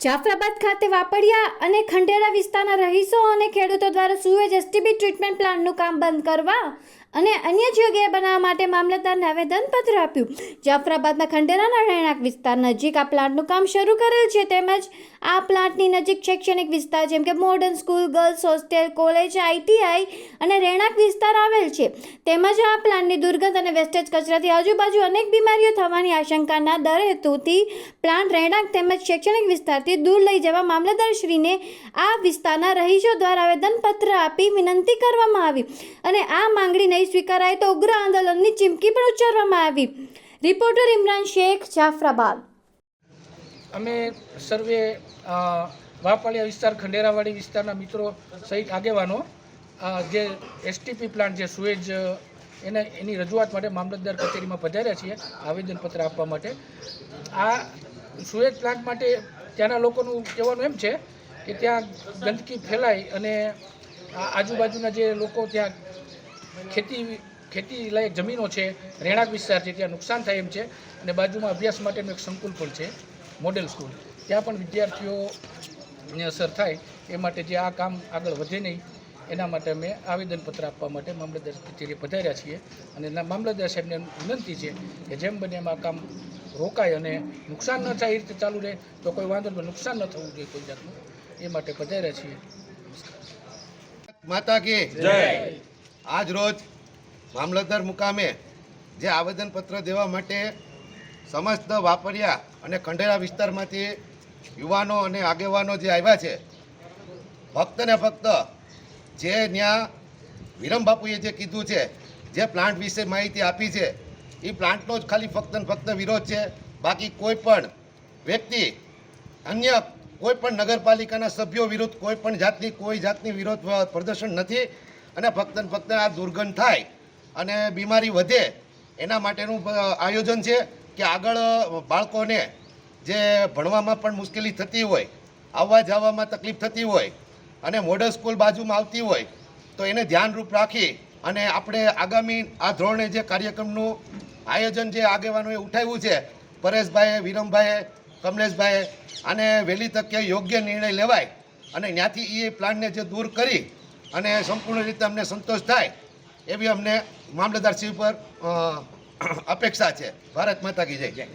જાફરાબાદ ખાતે વાપડિયા અને ખંડેરા વિસ્તારના રહીશો અને ખેડૂતો દ્વારા સુએજ એસટીબી ટ્રીટમેન્ટ પ્લાન્ટનું કામ બંધ કરવા અને અન્ય જગ્યાએ બનાવવા માટે મામલતદારને આવેદનપત્ર આપ્યું. જાફરાબાદના ખંડેરાના રહેણાંક વિસ્તાર નજીક આ પ્લાન્ટનું કામ શરૂ કરેલ છે. તેમજ આ પ્લાન્ટની નજીક શૈક્ષણિક વિસ્તાર જેમ કે modern school, girls hostel, college, ITI અને રહેણાંક વિસ્તાર આવેલ છે. તેમજ આ પ્લાન્ટની દુર્ગંધ અને વેસ્ટેજ કચરાથી આજુબાજુ અનેક બીમારીઓ થવાની આશંકાના દર હેતુથી પ્લાન્ટ રહેણાંક તેમજ શૈક્ષણિક વિસ્તારથી દૂર લઈ જવા મામલતદારશ્રીને આ વિસ્તારના રહીશો દ્વારા આવેદનપત્ર આપી વિનંતી કરવામાં આવી. અને આ માંગણી નહીં સ્વીકારાય તો ઉગ્ર આંદોલનની ચીમકી પણ ઉચ્ચારવામાં આવી. રિપોર્ટર ઇમરાન શેખ, જાફરાબાદ. અમે સર્વે વાપાળિયા વિસ્તાર, ખંડેરાવાડી વિસ્તારના મિત્રો સહિત આગેવાનો જે એસટીપી પ્લાન્ટ જે સુએજ, એને, એની રજૂઆત માટે મામલતદાર કચેરીમાં પધાર્યા છીએ, આવેદનપત્ર આપવા માટે. આ સુએજ પ્લાન્ટ માટે ત્યાંના લોકોનું કહેવાનું એમ છે કે ત્યાં ગંદકી ફેલાય અને આજુબાજુના જે લોકો ત્યાં ખેતી ખેતી લાયક જમીનો છે રહેણાંક વિસ્તાર છે ત્યાં નુકસાન થાય એમ છે અને બાજુમાં અભ્યાસ માટેનું એક સંકુલ પણ છે મોડેલ સ્કૂલ. ત્યાં પણ વિદ્યાર્થીઓને અસર થાય એ માટે જે આ કામ આગળ વધે નહીં એના માટે અમે આવેદનપત્ર આપવા માટે મામલતદાર કચેરીએ પધાર્યા છીએ અને એના મામલતદાર સાહેબને વિનંતી છે કે જેમ બને એમ આ કામ રોકાય અને નુકસાન ન થાય એ રીતે ચાલુ રહે તો કોઈ વાંધો નહીં નુકસાન ન થવું જોઈએ કોઈ જાતનું એ માટે પધાર્યા છીએ. માતા કી. આજ રોજ મામલતદાર મુકામે જે આવેદનપત્ર દેવા માટે સમસ્ત વાપર્યા અને ખંડેરા વિસ્તારમાંથી યુવાનો અને આગેવાનો જે આવ્યા છે ફક્ત ને ફક્ત જે ત્યાં વિરમ બાપુએ જે કીધું છે, જે પ્લાન્ટ વિશે માહિતી આપી છે એ પ્લાન્ટનો જ ખાલી ફક્ત ને ફક્ત વિરોધ છે. બાકી કોઈ પણ વ્યક્તિ, અન્ય કોઈ પણ નગરપાલિકાના સભ્યો વિરુદ્ધ કોઈ પણ જાતની, કોઈ જાતની વિરોધ પ્રદર્શન નથી. અને ફક્ત ને ફક્ત આ દુર્ગંધ થાય અને બીમારી વધે, એના માટેનું આયોજન છે કે આગળ બાળકોને જે ભણવામાં પણ મુશ્કેલી થતી હોય, આવવા જવામાં તકલીફ થતી હોય અને મોડલ સ્કૂલ બાજુમાં આવતી હોય, તો એને ધ્યાનરૂપ રાખી અને આપણે આગામી આ ધોરણે જે કાર્યક્રમનું આયોજન જે આગેવાનોએ ઉઠાવ્યું છે પરેશભાઈએ વિરમભાઈએ કમલેશભાઈએ અને વહેલી તકે યોગ્ય નિર્ણય લેવાય અને ત્યાંથી એ પ્લાનને જે દૂર કરી અને સંપૂર્ણ રીતે અમને સંતોષ થાય એવી અમને મામલતદારશ્રી પર અપેક્ષા છે. ભારત માતા કી જય.